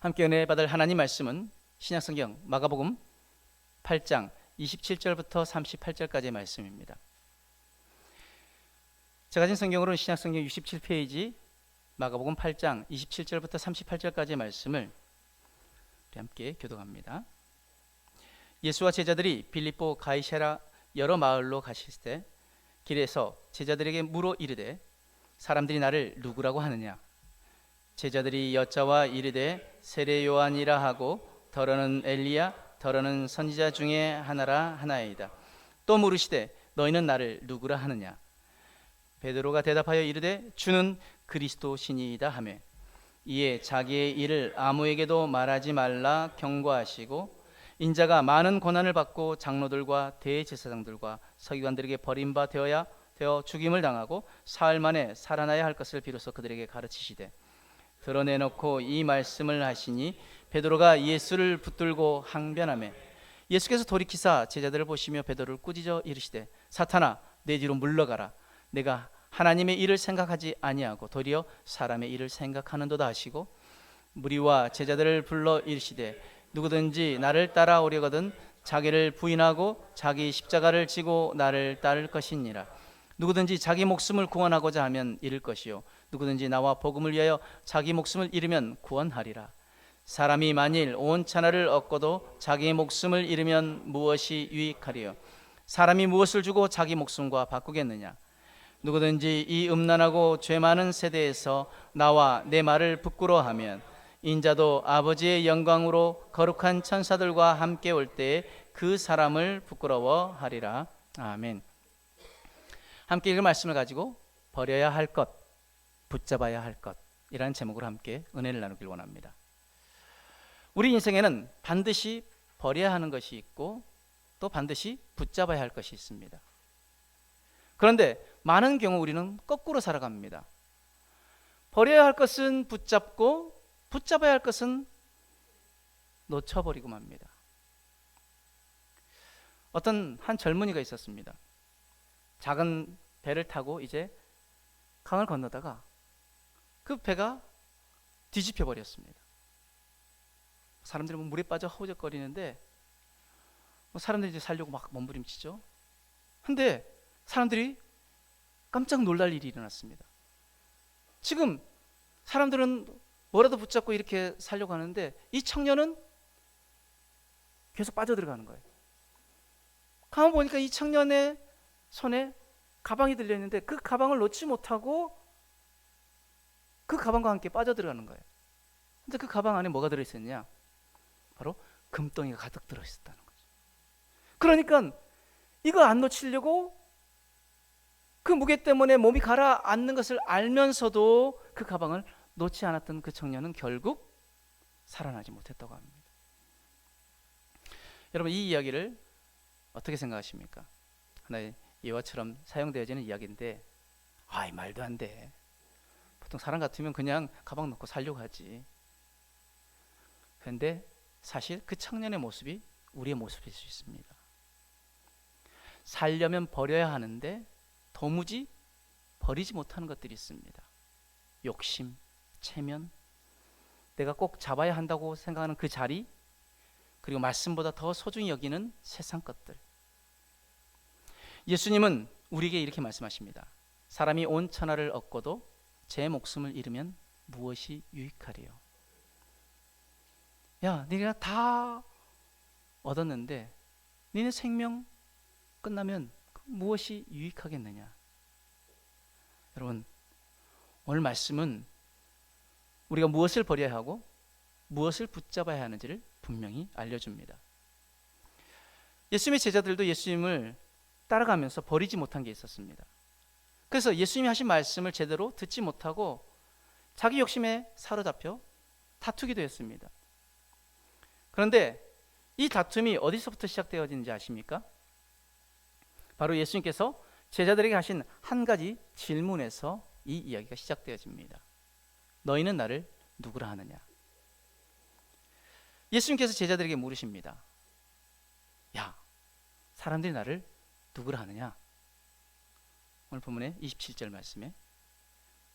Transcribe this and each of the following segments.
함께 은혜 받을 하나님 말씀은 신약성경 마가복음 8장 27절부터 38절까지의 말씀입니다. 제가 가진 성경으로는 신약성경 67페이지 마가복음 8장 27절부터 38절까지의 말씀을 함께 교독합니다. 예수와 제자들이 빌립보 가이사라 여러 마을로 가실 때 길에서 제자들에게 물어 이르되 사람들이 나를 누구라고 하느냐 제자들이 여자와 이르되 세례 요한이라 하고 더러는 엘리야 더러는 선지자 중에 하나라 하나이다. 또 물으시되 너희는 나를 누구라 하느냐? 베드로가 대답하여 이르되 주는 그리스도 신이이다 하매 이에 자기의 일을 아무에게도 말하지 말라 경고하시고 인자가 많은 고난을 받고 장로들과 대제사장들과 서기관들에게 버림바 되어야 되어 죽임을 당하고 사흘 만에 살아나야 할 것을 비로소 그들에게 가르치시되 드러내놓고 이 말씀을 하시니 베드로가 예수를 붙들고 항변하며 예수께서 돌이키사 제자들을 보시며 베드로를 꾸짖어 이르시되 사탄아 내 뒤로 물러가라. 내가 하나님의 일을 생각하지 아니하고 도리어 사람의 일을 생각하는도다 하시고 무리와 제자들을 불러 이르시되 누구든지 나를 따라오려거든 자기를 부인하고 자기 십자가를 지고 나를 따를 것이니라. 누구든지 자기 목숨을 구원하고자 하면 잃을 것이요 누구든지 나와 복음을 위하여 자기 목숨을 잃으면 구원하리라 사람이 만일 온 천하를 얻고도 자기 목숨을 잃으면 무엇이 유익하리요 사람이 무엇을 주고 자기 목숨과 바꾸겠느냐 누구든지 이 음란하고 죄 많은 세대에서 나와 내 말을 부끄러워하면 인자도 아버지의 영광으로 거룩한 천사들과 함께 올 때에 그 사람을 부끄러워하리라. 아멘. 함께 읽을 말씀을 가지고 버려야 할 것, 붙잡아야 할 것이라는 제목으로 함께 은혜를 나누길 원합니다. 우리 인생에는 반드시 버려야 하는 것이 있고 또 반드시 붙잡아야 할 것이 있습니다. 그런데 많은 경우 우리는 거꾸로 살아갑니다. 버려야 할 것은 붙잡고 붙잡아야 할 것은 놓쳐버리고 맙니다. 어떤 한 젊은이가 있었습니다. 작은 배를 타고 이제 강을 건너다가 그 배가 뒤집혀 버렸습니다. 사람들이 뭐 물에 빠져 허우적거리는데 뭐 사람들이 이제 살려고 막 몸부림치죠. 근데 사람들이 깜짝 놀랄 일이 일어났습니다. 지금 사람들은 뭐라도 붙잡고 이렇게 살려고 하는데 이 청년은 계속 빠져들어가는 거예요. 가만 보니까 이 청년의 손에 가방이 들려 있는데 그 가방을 놓지 못하고 그 가방과 함께 빠져들어가는 거예요. 근데 그 가방 안에 뭐가 들어 있었냐? 바로 금덩이가 가득 들어 있었다는 거죠. 그러니까 이거 안 놓치려고 그 무게 때문에 몸이 가라앉는 것을 알면서도 그 가방을 놓지 않았던 그 청년은 결국 살아나지 못했다고 합니다. 여러분 이 이야기를 어떻게 생각하십니까? 하나의 예화처럼 사용되어지는 이야기인데 아이 말도 안 돼. 보통 사람 같으면 그냥 가방 놓고 살려고 하지. 그런데 사실 그 청년의 모습이 우리의 모습일 수 있습니다. 살려면 버려야 하는데 도무지 버리지 못하는 것들이 있습니다. 욕심, 체면, 내가 꼭 잡아야 한다고 생각하는 그 자리, 그리고 말씀보다 더 소중히 여기는 세상 것들. 예수님은 우리에게 이렇게 말씀하십니다. 사람이 온 천하를 얻고도 제 목숨을 잃으면 무엇이 유익하리요? 야, 네가 다 얻었는데 니네 생명 끝나면 무엇이 유익하겠느냐? 여러분, 오늘 말씀은 우리가 무엇을 버려야 하고 무엇을 붙잡아야 하는지를 분명히 알려줍니다. 예수님의 제자들도 예수님을 따라가면서 버리지 못한 게 있었습니다. 그래서 예수님이 하신 말씀을 제대로 듣지 못하고 자기 욕심에 사로잡혀 다투기도 했습니다. 그런데 이 다툼이 어디서부터 시작되어지는지 아십니까? 바로 예수님께서 제자들에게 하신 한 가지 질문에서 이 이야기가 시작되어집니다. 너희는 나를 누구라 하느냐? 예수님께서 제자들에게 물으십니다. 야, 사람들이 나를 누구라 하느냐? 오늘 본문의 27절 말씀에.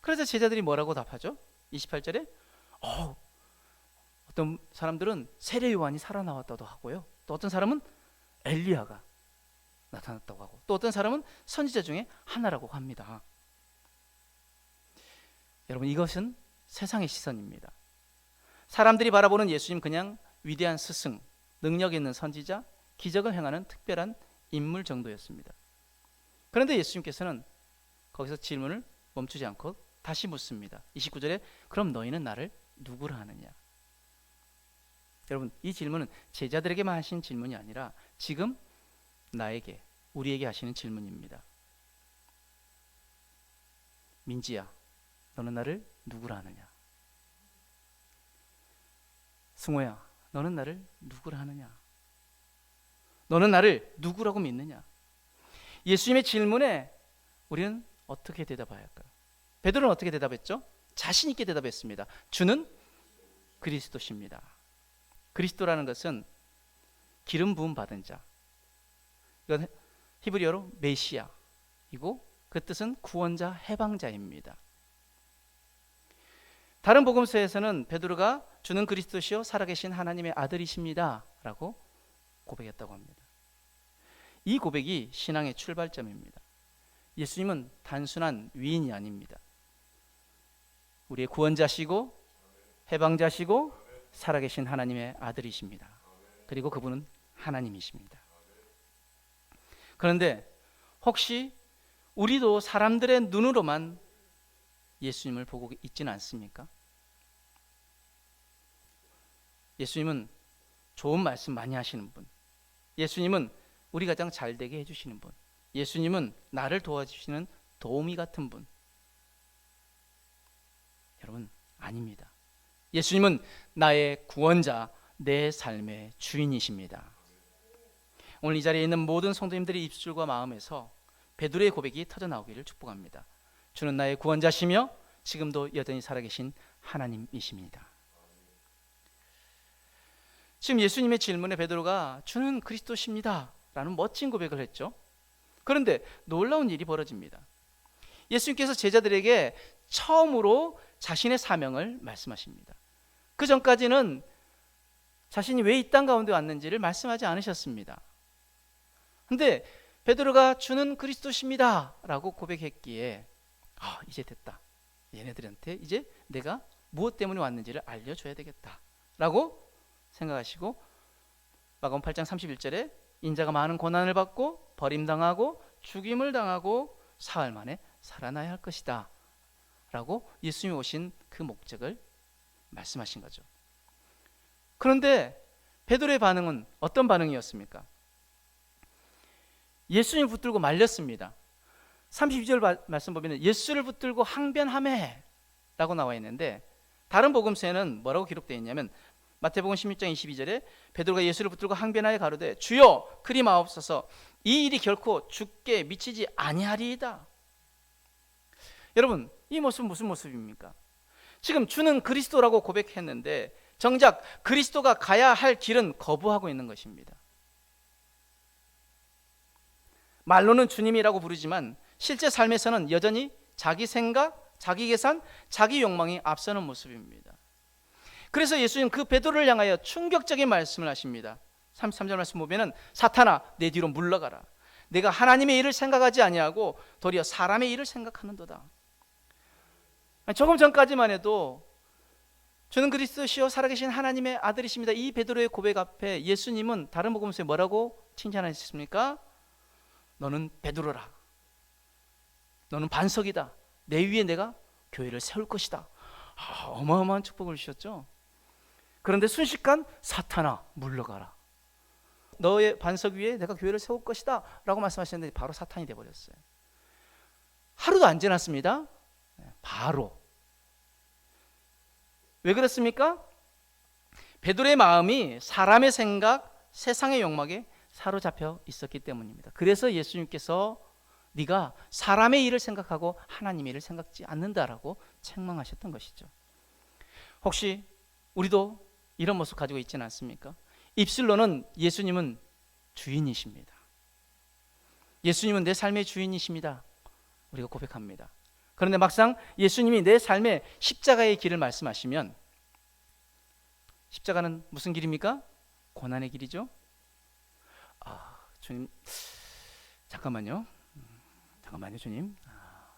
그래서 제자들이 뭐라고 답하죠? 28절에 어, 어떤 사람들은 세례 요한이 살아나왔다고 하고요. 또 어떤 사람은 엘리야가 나타났다고 하고 또 어떤 사람은 선지자 중에 하나라고 합니다. 여러분 이것은 세상의 시선입니다. 사람들이 바라보는 예수님 그냥 위대한 스승, 능력 있는 선지자, 기적을 행하는 특별한 인물 정도였습니다. 그런데 예수님께서는 거기서 질문을 멈추지 않고 다시 묻습니다. 29절에 그럼 너희는 나를 누구라 하느냐? 여러분 이 질문은 제자들에게만 하신 질문이 아니라 지금 나에게 우리에게 하시는 질문입니다. 민지야, 너는 나를 누구라 하느냐? 승호야, 너는 나를 누구라 하느냐? 너는 나를 누구라고 믿느냐? 예수님의 질문에 우리는 어떻게 대답해야 할까요? 베드로는 어떻게 대답했죠? 자신 있게 대답했습니다. 주는 그리스도십니다. 그리스도라는 것은 기름 부음 받은 자. 이건 히브리어로 메시아이고 그 뜻은 구원자 해방자입니다. 다른 복음서에서는 베드로가 주는 그리스도시요 살아계신 하나님의 아들이십니다라고 고백했다고 합니다. 이 고백이 신앙의 출발점입니다. 예수님은 단순한 위인이 아닙니다. 우리의 구원자시고 해방자시고 살아계신 하나님의 아들이십니다. 그리고 그분은 하나님이십니다. 그런데 혹시 우리도 사람들의 눈으로만 예수님을 보고 있지는 않습니까? 예수님은 좋은 말씀 많이 하시는 분. 예수님은 우리 가장 잘 되게 해주시는 분. 예수님은 나를 도와주시는 도우미 같은 분. 여러분, 아닙니다. 예수님은 나의 구원자, 내 삶의 주인이십니다. 오늘 이 자리에 있는 모든 성도님들의 입술과 마음에서 베드로의 고백이 터져 나오기를 축복합니다. 주는 나의 구원자시며 지금도 여전히 살아계신 하나님이십니다. 지금 예수님의 질문에 베드로가 주는 그리스도십니다 라는 멋진 고백을 했죠. 그런데 놀라운 일이 벌어집니다. 예수님께서 제자들에게 처음으로 자신의 사명을 말씀하십니다. 그 전까지는 자신이 왜 이 땅 가운데 왔는지를 말씀하지 않으셨습니다. 근데 베드로가 주는 그리스도십니다라고 고백했기에 아, 이제 됐다. 얘네들한테 이제 내가 무엇 때문에 왔는지를 알려 줘야 되겠다라고 생각하시고 마가음 8장 31절에 인자가 많은 고난을 받고 버림당하고 죽임을 당하고 사흘 만에 살아나야 할 것이다. 라고 예수님이 오신 그 목적을 말씀하신 거죠. 그런데 베드로의 반응은 어떤 반응이었습니까? 예수님 붙들고 말렸습니다. 32절 말씀 보면 예수를 붙들고 항변하매 라고 나와 있는데 다른 복음서에는 뭐라고 기록되어 있냐면 마태복음 16장 22절에 베드로가 예수를 붙들고 항변하여 가로되 주여 그리 마옵소서 이 일이 결코 죽게 미치지 아니하리이다. 여러분 이 모습은 무슨 모습입니까? 지금 주는 그리스도라고 고백했는데 정작 그리스도가 가야 할 길은 거부하고 있는 것입니다. 말로는 주님이라고 부르지만 실제 삶에서는 여전히 자기 생각, 자기 계산, 자기 욕망이 앞서는 모습입니다. 그래서 예수님 그 베드로를 향하여 충격적인 말씀을 하십니다. 33절 말씀 보면은 사탄아 내 뒤로 물러가라. 내가 하나님의 일을 생각하지 아니하고 도리어 사람의 일을 생각하는도다. 조금 전까지만 해도 저는 그리스도시요 살아계신 하나님의 아들이십니다. 이 베드로의 고백 앞에 예수님은 다른 복음서에 뭐라고 칭찬하셨습니까? 너는 베드로라. 너는 반석이다. 내 위에 내가 교회를 세울 것이다. 아, 어마어마한 축복을 주셨죠. 그런데 순식간 사탄아 물러가라. 너의 반석 위에 내가 교회를 세울 것이다 라고 말씀하셨는데 바로 사탄이 돼 버렸어요. 하루도 안 지났습니다. 네, 바로 왜 그렇습니까? 베드로의 마음이 사람의 생각, 세상의 욕망에 사로잡혀 있었기 때문입니다. 그래서 예수님께서 네가 사람의 일을 생각하고 하나님의 일을 생각지 않는다라고 책망하셨던 것이죠. 혹시 우리도 이런 모습 가지고 있지는 않습니까? 입술로는 예수님은 주인이십니다. 예수님은 내 삶의 주인이십니다. 우리가 고백합니다. 그런데 막상 예수님이 내 삶의 십자가의 길을 말씀하시면 십자가는 무슨 길입니까? 고난의 길이죠. 아, 주님 잠깐만요. 음, 잠깐만요, 주님. 아,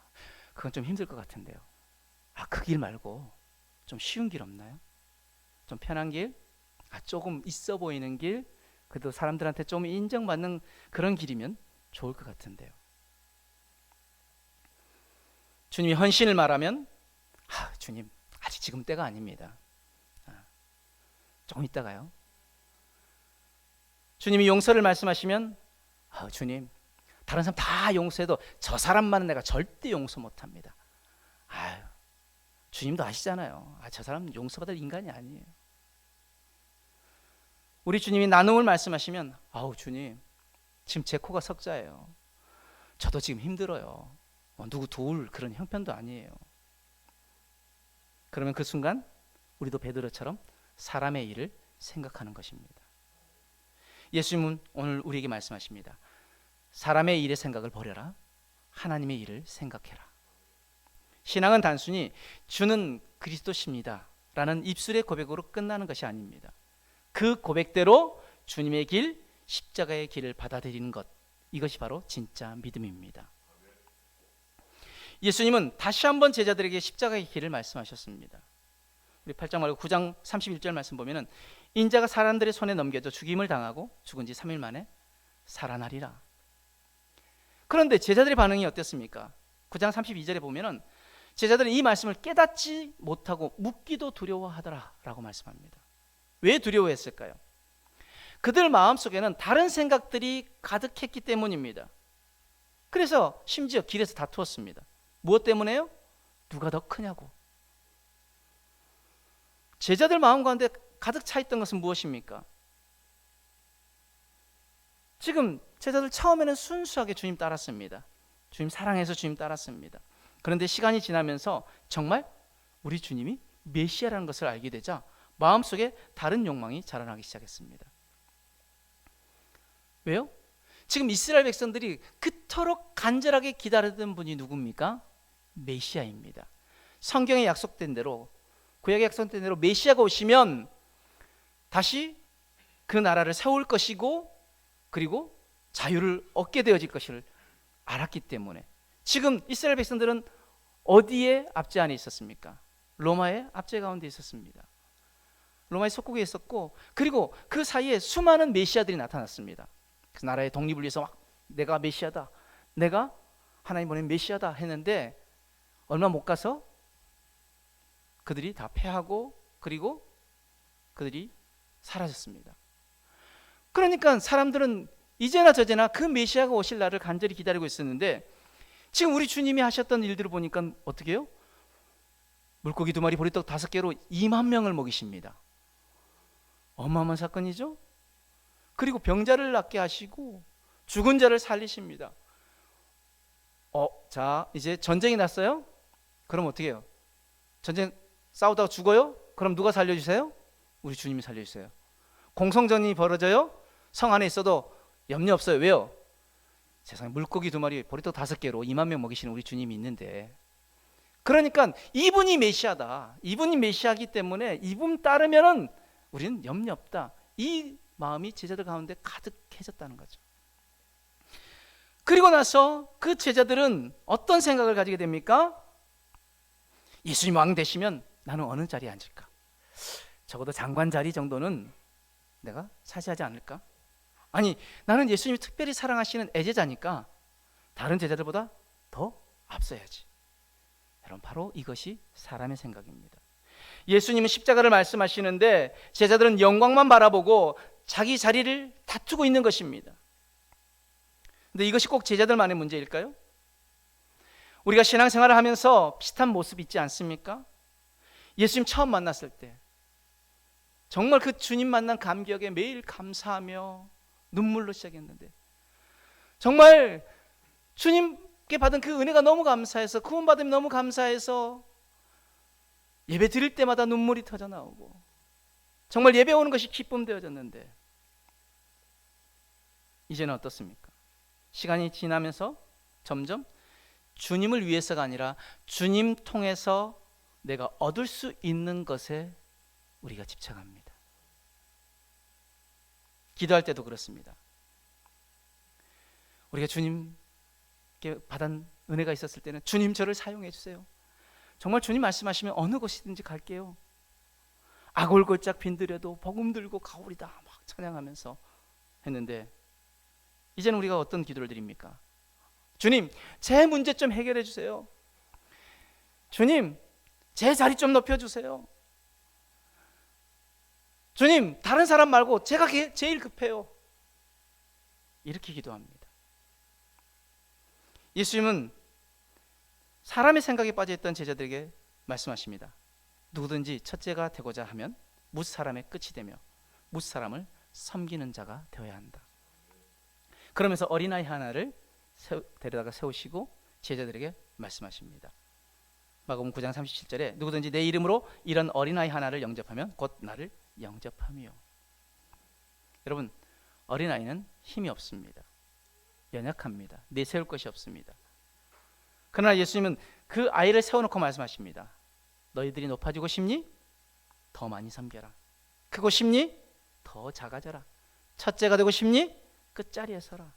그건 좀 힘들 것 같은데요. 아, 그 길 말고 좀 쉬운 길 없나요? 좀 편한 길? 아, 조금 있어 보이는 길? 그래도 사람들한테 좀 인정받는 그런 길이면 좋을 것 같은데요. 주님이 헌신을 말하면 아, 주님 아직 지금 때가 아닙니다. 아, 조금 있다가요. 주님이 용서를 말씀하시면 아, 주님 다른 사람 다 용서해도 저 사람만은 내가 절대 용서 못합니다. 아유, 주님도 아시잖아요. 아, 저 사람 용서받을 인간이 아니에요. 우리 주님이 나눔을 말씀하시면 아우 주님 지금 제 코가 석자예요. 저도 지금 힘들어요. 어, 누구 도울 그런 형편도 아니에요. 그러면 그 순간 우리도 베드로처럼 사람의 일을 생각하는 것입니다. 예수님은 오늘 우리에게 말씀하십니다. 사람의 일의 생각을 버려라. 하나님의 일을 생각해라. 신앙은 단순히 주는 그리스도십니다. 라는 입술의 고백으로 끝나는 것이 아닙니다. 그 고백대로 주님의 길, 십자가의 길을 받아들이는 것. 이것이 바로 진짜 믿음입니다. 예수님은 다시 한번 제자들에게 십자가의 길을 말씀하셨습니다. 우리 8장 말고 9장 31절 말씀 보면은 인자가 사람들의 손에 넘겨져 죽임을 당하고 죽은 지 3일 만에 살아나리라. 그런데 제자들의 반응이 어땠습니까? 9장 32절에 보면은 제자들은 이 말씀을 깨닫지 못하고 묻기도 두려워하더라라고 말씀합니다. 왜 두려워했을까요? 그들 마음속에는 다른 생각들이 가득했기 때문입니다. 그래서 심지어 길에서 다투었습니다. 무엇 때문에요? 누가 더 크냐고. 제자들 마음 가운데 가득 차 있던 것은 무엇입니까? 지금 제자들 처음에는 순수하게 주님 따랐습니다. 주님 사랑해서 주님 따랐습니다. 그런데 시간이 지나면서 정말 우리 주님이 메시아라는 것을 알게 되자 마음속에 다른 욕망이 자라나기 시작했습니다. 왜요? 지금 이스라엘 백성들이 그토록 간절하게 기다리던 분이 누굽니까? 메시아입니다. 성경에 약속된 대로 구약에 약속된 대로 메시아가 오시면 다시 그 나라를 세울 것이고 그리고 자유를 얻게 되어질 것을 알았기 때문에 지금 이스라엘 백성들은 어디에 압제 안에 있었습니까? 로마의 압제 가운데 있었습니다. 로마의 속국에 있었고 그리고 그 사이에 수많은 메시아들이 나타났습니다. 그 나라의 독립을 위해서 막 내가 메시아다. 내가 하나님 보낸 메시아다 했는데 얼마 못 가서 그들이 다 패하고 그리고 그들이 사라졌습니다. 그러니까 사람들은 이제나 저제나 그 메시아가 오실 날을 간절히 기다리고 있었는데 지금 우리 주님이 하셨던 일들을 보니까 어떻게 해요? 물고기 두 마리 보리떡 다섯 개로 2만 명을 먹이십니다. 어마어마한 사건이죠? 그리고 병자를 낫게 하시고 죽은 자를 살리십니다. 어, 자, 이제 전쟁이 났어요? 그럼 어떻게 해요? 전쟁 싸우다가 죽어요? 그럼 누가 살려주세요? 우리 주님이 살려주세요. 공성전이 벌어져요? 성 안에 있어도 염려 없어요. 왜요? 세상에 물고기 두 마리, 보리떡 다섯 개로 2만 명 먹이시는 우리 주님이 있는데 그러니까 이분이 메시아다. 이분이 메시아기 때문에 이분 따르면은 우리는 염려 없다. 이 마음이 제자들 가운데 가득해졌다는 거죠. 그리고 나서 그 제자들은 어떤 생각을 가지게 됩니까? 예수님 왕 되시면 나는 어느 자리에 앉을까? 적어도 장관 자리 정도는 내가 차지하지 않을까? 아니, 나는 예수님이 특별히 사랑하시는 애제자니까 다른 제자들보다 더 앞서야지. 여러분, 바로 이것이 사람의 생각입니다. 예수님은 십자가를 말씀하시는데 제자들은 영광만 바라보고 자기 자리를 다투고 있는 것입니다. 근데 이것이 꼭 제자들만의 문제일까요? 우리가 신앙생활을 하면서 비슷한 모습 있지 않습니까? 예수님 처음 만났을 때 정말 그 주님 만난 감격에 매일 감사하며 눈물로 시작했는데 정말 주님께 받은 그 은혜가 너무 감사해서 구원받음이 너무 감사해서 예배 드릴 때마다 눈물이 터져 나오고 정말 예배 오는 것이 기쁨 되어졌는데 이제는 어떻습니까? 시간이 지나면서 점점 주님을 위해서가 아니라 주님 통해서 내가 얻을 수 있는 것에 우리가 집착합니다. 기도할 때도 그렇습니다. 우리가 주님께 받은 은혜가 있었을 때는 주님 저를 사용해 주세요. 정말 주님 말씀하시면 어느 곳이든지 갈게요. 아골골짝 빈들여도 복음 들고 가오리다 막 찬양하면서 했는데 이제는 우리가 어떤 기도를 드립니까? 주님, 제 문제 좀 해결해 주세요. 주님, 제 자리 좀 높여 주세요. 주님, 다른 사람 말고 제가 게- 제일 급해요. 이렇게 기도합니다. 예수님은 사람의 생각에 빠져 있던 제자들에게 말씀하십니다. 누구든지 첫째가 되고자 하면 무 사람의 끝이 되며 무 사람을 섬기는 자가 되어야 한다. 그러면서 어린아이 하나를 세우, 데려다가 세우시고 제자들에게 말씀하십니다. 마가복음 9장 37절에 누구든지 내 이름으로 이런 어린아이 하나를 영접하면 곧 나를 영접함이요. 여러분 어린아이는 힘이 없습니다. 연약합니다. 내세울 것이 없습니다. 그러나 예수님은 그 아이를 세워놓고 말씀하십니다. 너희들이 높아지고 싶니? 더 많이 섬겨라. 크고 싶니? 더 작아져라. 첫째가 되고 싶니? 끝자리에 서라.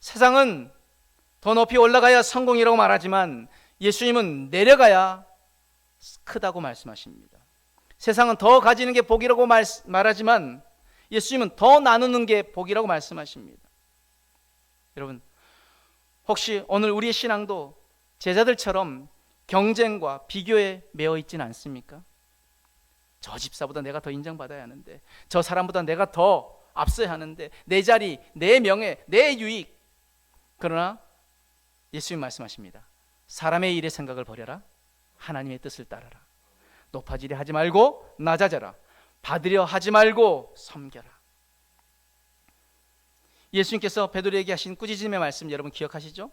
세상은 더 높이 올라가야 성공이라고 말하지만 예수님은 내려가야 크다고 말씀하십니다. 세상은 더 가지는 게 복이라고 말, 말하지만 예수님은 더 나누는 게 복이라고 말씀하십니다. 여러분, 혹시 오늘 우리의 신앙도 제자들처럼 경쟁과 비교에 매어 있지는 않습니까? 저 집사보다 내가 더 인정받아야 하는데, 저 사람보다 내가 더 앞서야 하는데, 내 자리, 내 명예, 내 유익. 그러나 예수님 말씀하십니다. 사람의 일의 생각을 버려라. 하나님의 뜻을 따라라. 높아지려 하지 말고 낮아져라. 받으려 하지 말고 섬겨라. 예수님께서 베드로에게 하신 꾸짖음의 말씀 여러분 기억하시죠?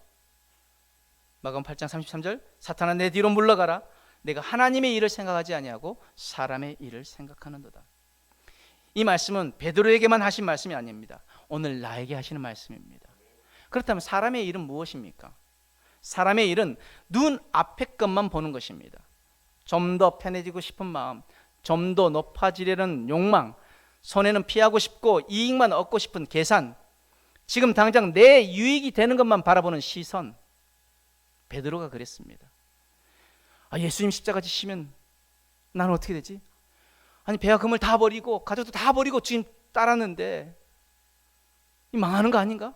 마가음 8장 33절 사탄아 내 뒤로 물러가라 내가 하나님의 일을 생각하지 아니하고 사람의 일을 생각하는도다. 이 말씀은 베드로에게만 하신 말씀이 아닙니다. 오늘 나에게 하시는 말씀입니다. 그렇다면 사람의 일은 무엇입니까? 사람의 일은 눈 앞의 것만 보는 것입니다. 좀 더 편해지고 싶은 마음, 좀 더 높아지려는 욕망, 손해는 피하고 싶고 이익만 얻고 싶은 계산, 지금 당장 내 유익이 되는 것만 바라보는 시선. 베드로가 그랬습니다. 아, 예수님 십자가 지시면 나는 어떻게 되지? 아니 배와 금을 다 버리고 가족도 다 버리고 주님 따랐는데 이 망하는 거 아닌가?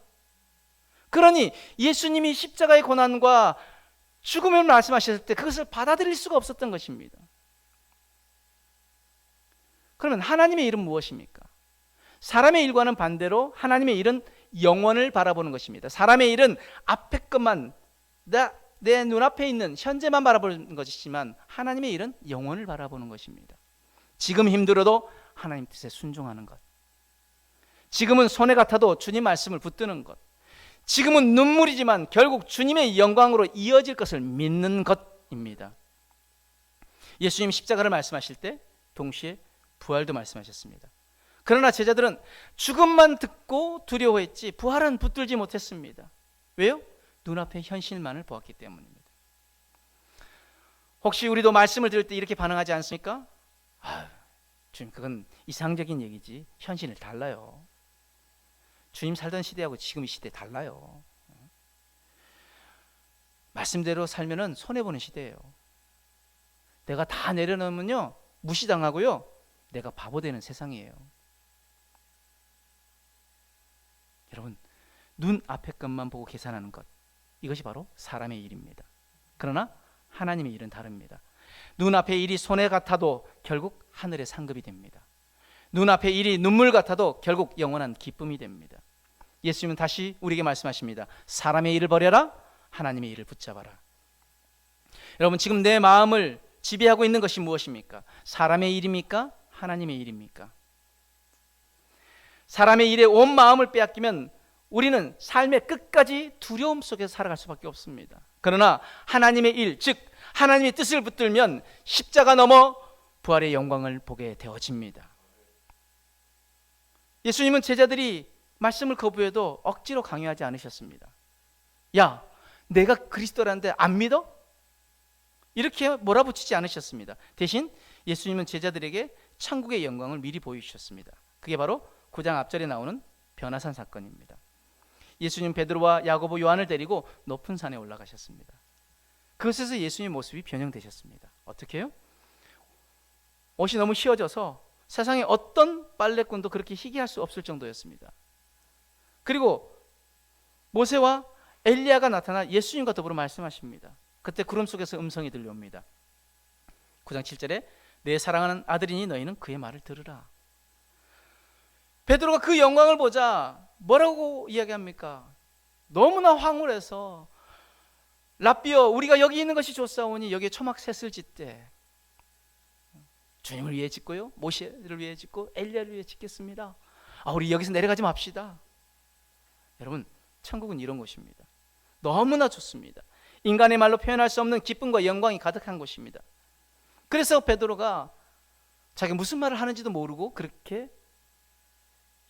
그러니 예수님이 십자가의 고난과 죽음을 말씀하셨을 때 그것을 받아들일 수가 없었던 것입니다. 그러면 하나님의 일은 무엇입니까? 사람의 일과는 반대로 하나님의 일은 영원을 바라보는 것입니다. 사람의 일은 앞에 것만 내 눈앞에 있는 현재만 바라보는 것이지만 하나님의 일은 영원을 바라보는 것입니다. 지금 힘들어도 하나님 뜻에 순종하는 것. 지금은 손해 같아도 주님 말씀을 붙드는 것. 지금은 눈물이지만 결국 주님의 영광으로 이어질 것을 믿는 것입니다. 예수님 십자가를 말씀하실 때 동시에 부활도 말씀하셨습니다. 그러나 제자들은 죽음만 듣고 두려워했지 부활은 붙들지 못했습니다. 왜요? 눈앞의 현실만을 보았기 때문입니다. 혹시 우리도 말씀을 들을 때 이렇게 반응하지 않습니까? 아, 주님 그건 이상적인 얘기지 현실은 달라요. 주님 살던 시대하고 지금 이 시대 달라요. 말씀대로 살면은 손해 보는 시대예요. 내가 다 내려놓으면요 무시당하고요 내가 바보 되는 세상이에요. 여러분 눈 앞의 것만 보고 계산하는 것 이것이 바로 사람의 일입니다. 그러나 하나님의 일은 다릅니다. 눈앞의 일이 손해 같아도 결국 하늘의 상급이 됩니다. 눈앞의 일이 눈물 같아도 결국 영원한 기쁨이 됩니다. 예수님은 다시 우리에게 말씀하십니다. 사람의 일을 버려라, 하나님의 일을 붙잡아라. 여러분 지금 내 마음을 지배하고 있는 것이 무엇입니까? 사람의 일입니까? 하나님의 일입니까? 사람의 일에 온 마음을 빼앗기면 우리는 삶의 끝까지 두려움 속에서 살아갈 수밖에 없습니다. 그러나 하나님의 일, 즉 하나님의 뜻을 붙들면 십자가 넘어 부활의 영광을 보게 되어집니다. 예수님은 제자들이 말씀을 거부해도 억지로 강요하지 않으셨습니다. 야, 내가 그리스도라는데 안 믿어? 이렇게 몰아붙이지 않으셨습니다. 대신 예수님은 제자들에게 천국의 영광을 미리 보여주셨습니다. 그게 바로 9장 앞절에 나오는 변화산 사건입니다. 예수님 베드로와 야고보 요한을 데리고 높은 산에 올라가셨습니다. 그것에서 예수님 모습이 변형되셨습니다. 어떻게 해요? 옷이 너무 휘어져서 세상에 어떤 빨래꾼도 그렇게 희귀할 수 없을 정도였습니다. 그리고 모세와 엘리야가 나타나 예수님과 더불어 말씀하십니다. 그때 구름 속에서 음성이 들려옵니다. 9장 7절에 내 사랑하는 아들이니 너희는 그의 말을 들으라. 베드로가 그 영광을 보자 뭐라고 이야기합니까? 너무나 황홀해서 라비어 우리가 여기 있는 것이 좋사오니 여기에 초막 셋을 짓되 주님을 위해 짓고요 모세를 위해 짓고 엘리야를 위해 짓겠습니다. 아 우리 여기서 내려가지 맙시다. 여러분 천국은 이런 곳입니다. 너무나 좋습니다. 인간의 말로 표현할 수 없는 기쁨과 영광이 가득한 곳입니다. 그래서 베드로가 자기 무슨 말을 하는지도 모르고 그렇게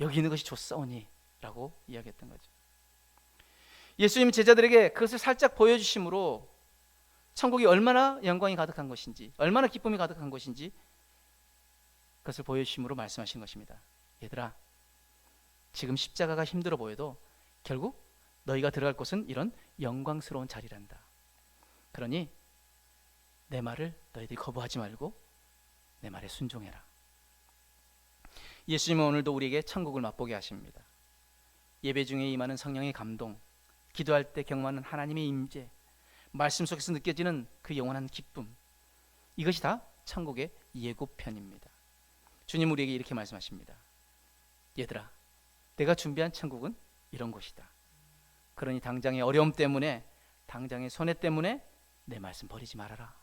여기 있는 것이 좋사오니라고 이야기했던 거죠. 예수님 제자들에게 그것을 살짝 보여주심으로 천국이 얼마나 영광이 가득한 것인지, 얼마나 기쁨이 가득한 것인지 그것을 보여주심으로 말씀하신 것입니다. 얘들아, 지금 십자가가 힘들어 보여도 결국 너희가 들어갈 곳은 이런 영광스러운 자리란다. 그러니 내 말을 너희들이 거부하지 말고 내 말에 순종해라. 예수님은 오늘도 우리에게 천국을 맛보게 하십니다. 예배 중에 임하는 성령의 감동, 기도할 때 경험하는 하나님의 임재, 말씀 속에서 느껴지는 그 영원한 기쁨. 이것이 다 천국의 예고편입니다. 주님 우리에게 이렇게 말씀하십니다. 얘들아, 내가 준비한 천국은 이런 곳이다. 그러니 당장의 어려움 때문에, 당장의 손해 때문에 내 말씀 버리지 말아라.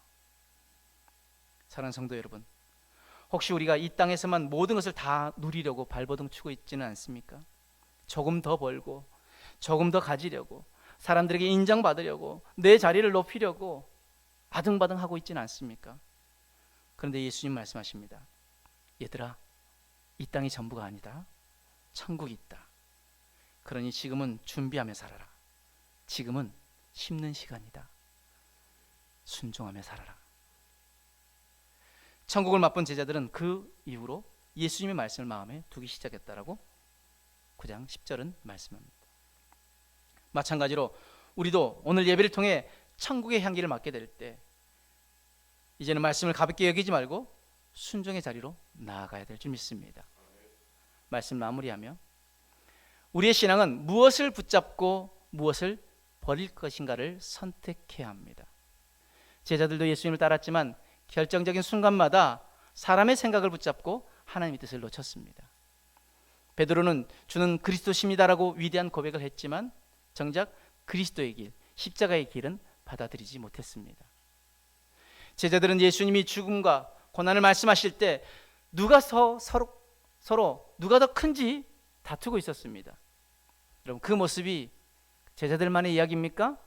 사랑하는 성도 여러분, 혹시 우리가 이 땅에서만 모든 것을 다 누리려고 발버둥 치고 있지는 않습니까? 조금 더 벌고 조금 더 가지려고 사람들에게 인정받으려고 내 자리를 높이려고 아등바등 하고 있지는 않습니까? 그런데 예수님 말씀하십니다. 얘들아, 이 땅이 전부가 아니다. 천국이 있다. 그러니 지금은 준비하며 살아라. 지금은 심는 시간이다. 순종하며 살아라. 천국을 맛본 제자들은 그 이후로 예수님의 말씀을 마음에 두기 시작했다라고 9장 10절은 말씀합니다. 마찬가지로 우리도 오늘 예배를 통해 천국의 향기를 맡게 될 때 이제는 말씀을 가볍게 여기지 말고 순종의 자리로 나아가야 될 줄 믿습니다. 말씀 마무리하며 우리의 신앙은 무엇을 붙잡고 무엇을 버릴 것인가를 선택해야 합니다. 제자들도 예수님을 따랐지만 결정적인 순간마다 사람의 생각을 붙잡고 하나님의 뜻을 놓쳤습니다. 베드로는 주는 그리스도십니다라고 위대한 고백을 했지만 정작 그리스도의 길, 십자가의 길은 받아들이지 못했습니다. 제자들은 예수님이 죽음과 고난을 말씀하실 때 누가 서, 서로, 서로 누가 더 큰지 다투고 있었습니다. 여러분 그 모습이 제자들만의 이야기입니까?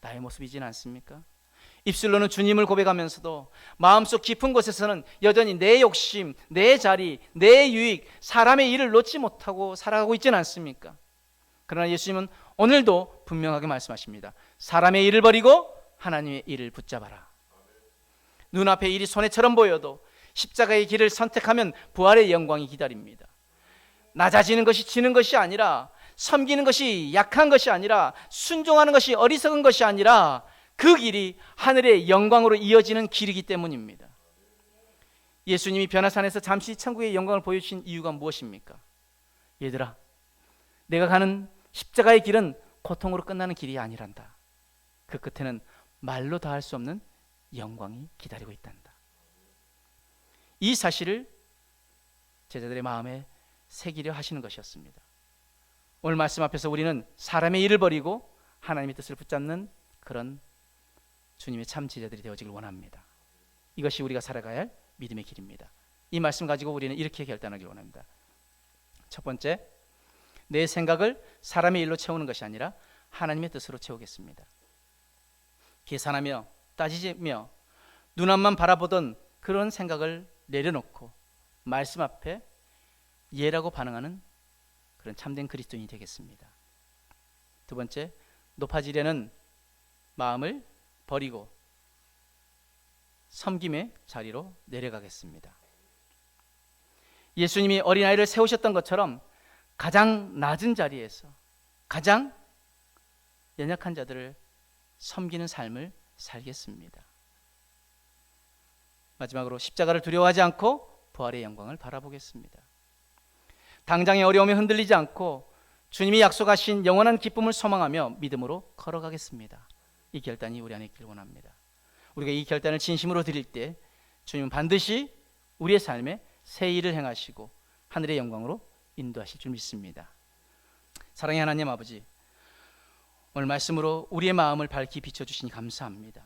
나의 모습이지는 않습니까? 입술로는 주님을 고백하면서도 마음속 깊은 곳에서는 여전히 내 욕심, 내 자리, 내 유익, 사람의 일을 놓지 못하고 살아가고 있지는 않습니까? 그러나 예수님은 오늘도 분명하게 말씀하십니다. 사람의 일을 버리고 하나님의 일을 붙잡아라. 눈앞에 일이 손해처럼 보여도 십자가의 길을 선택하면 부활의 영광이 기다립니다. 낮아지는 것이 지는 것이 아니라 섬기는 것이 약한 것이 아니라 순종하는 것이 어리석은 것이 아니라 그 길이 하늘의 영광으로 이어지는 길이기 때문입니다. 예수님이 변화산에서 잠시 천국의 영광을 보여주신 이유가 무엇입니까? 얘들아, 내가 가는 십자가의 길은 고통으로 끝나는 길이 아니란다. 그 끝에는 말로 다할 수 없는 영광이 기다리고 있단다. 이 사실을 제자들의 마음에 새기려 하시는 것이었습니다. 오늘 말씀 앞에서 우리는 사람의 일을 버리고 하나님의 뜻을 붙잡는 그런 주님의 참 제자들이 되어지길 원합니다. 이것이 우리가 살아가야 할 믿음의 길입니다. 이 말씀 가지고 우리는 이렇게 결단하길 원합니다. 첫 번째, 내 생각을 사람의 일로 채우는 것이 아니라 하나님의 뜻으로 채우겠습니다. 계산하며 따지며 눈앞만 바라보던 그런 생각을 내려놓고 말씀 앞에 예라고 반응하는 그런 참된 그리스도인이 되겠습니다. 두 번째, 높아지려는 마음을 버리고 섬김의 자리로 내려가겠습니다. 예수님이 어린아이를 세우셨던 것처럼 가장 낮은 자리에서 가장 연약한 자들을 섬기는 삶을 살겠습니다. 마지막으로 십자가를 두려워하지 않고 부활의 영광을 바라보겠습니다. 당장의 어려움에 흔들리지 않고 주님이 약속하신 영원한 기쁨을 소망하며 믿음으로 걸어가겠습니다. 이 결단이 우리 안에 있길 원합니다. 우리가 이 결단을 진심으로 드릴 때 주님은 반드시 우리의 삶에 새 일을 행하시고 하늘의 영광으로 인도하실 줄 믿습니다. 사랑의 하나님 아버지, 오늘 말씀으로 우리의 마음을 밝히 비춰주시니 감사합니다.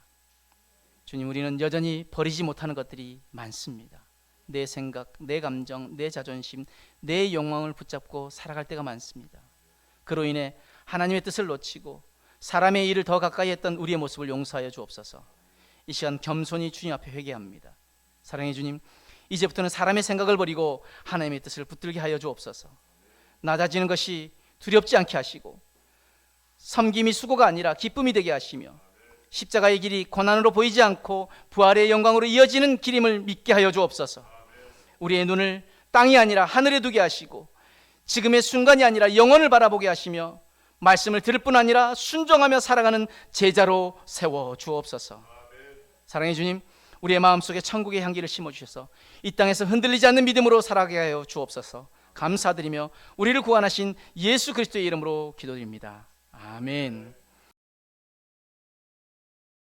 주님, 우리는 여전히 버리지 못하는 것들이 많습니다. 내 생각, 내 감정, 내 자존심, 내 욕망을 붙잡고 살아갈 때가 많습니다. 그로 인해 하나님의 뜻을 놓치고 사람의 일을 더 가까이 했던 우리의 모습을 용서하여 주옵소서. 이 시간 겸손히 주님 앞에 회개합니다. 사랑의 주님, 이제부터는 사람의 생각을 버리고 하나님의 뜻을 붙들게 하여 주옵소서. 낮아지는 것이 두렵지 않게 하시고 섬김이 수고가 아니라 기쁨이 되게 하시며 십자가의 길이 고난으로 보이지 않고 부활의 영광으로 이어지는 길임을 믿게 하여 주옵소서. 우리의 눈을 땅이 아니라 하늘에 두게 하시고 지금의 순간이 아니라 영원을 바라보게 하시며 말씀을 들을 뿐 아니라 순종하며 살아가는 제자로 세워 주옵소서. 사랑의 주님, 우리의 마음속에 천국의 향기를 심어 주셔서 이 땅에서 흔들리지 않는 믿음으로 살아가게 하여 주옵소서. 감사드리며 우리를 구원하신 예수 그리스도의 이름으로 기도드립니다. 아멘.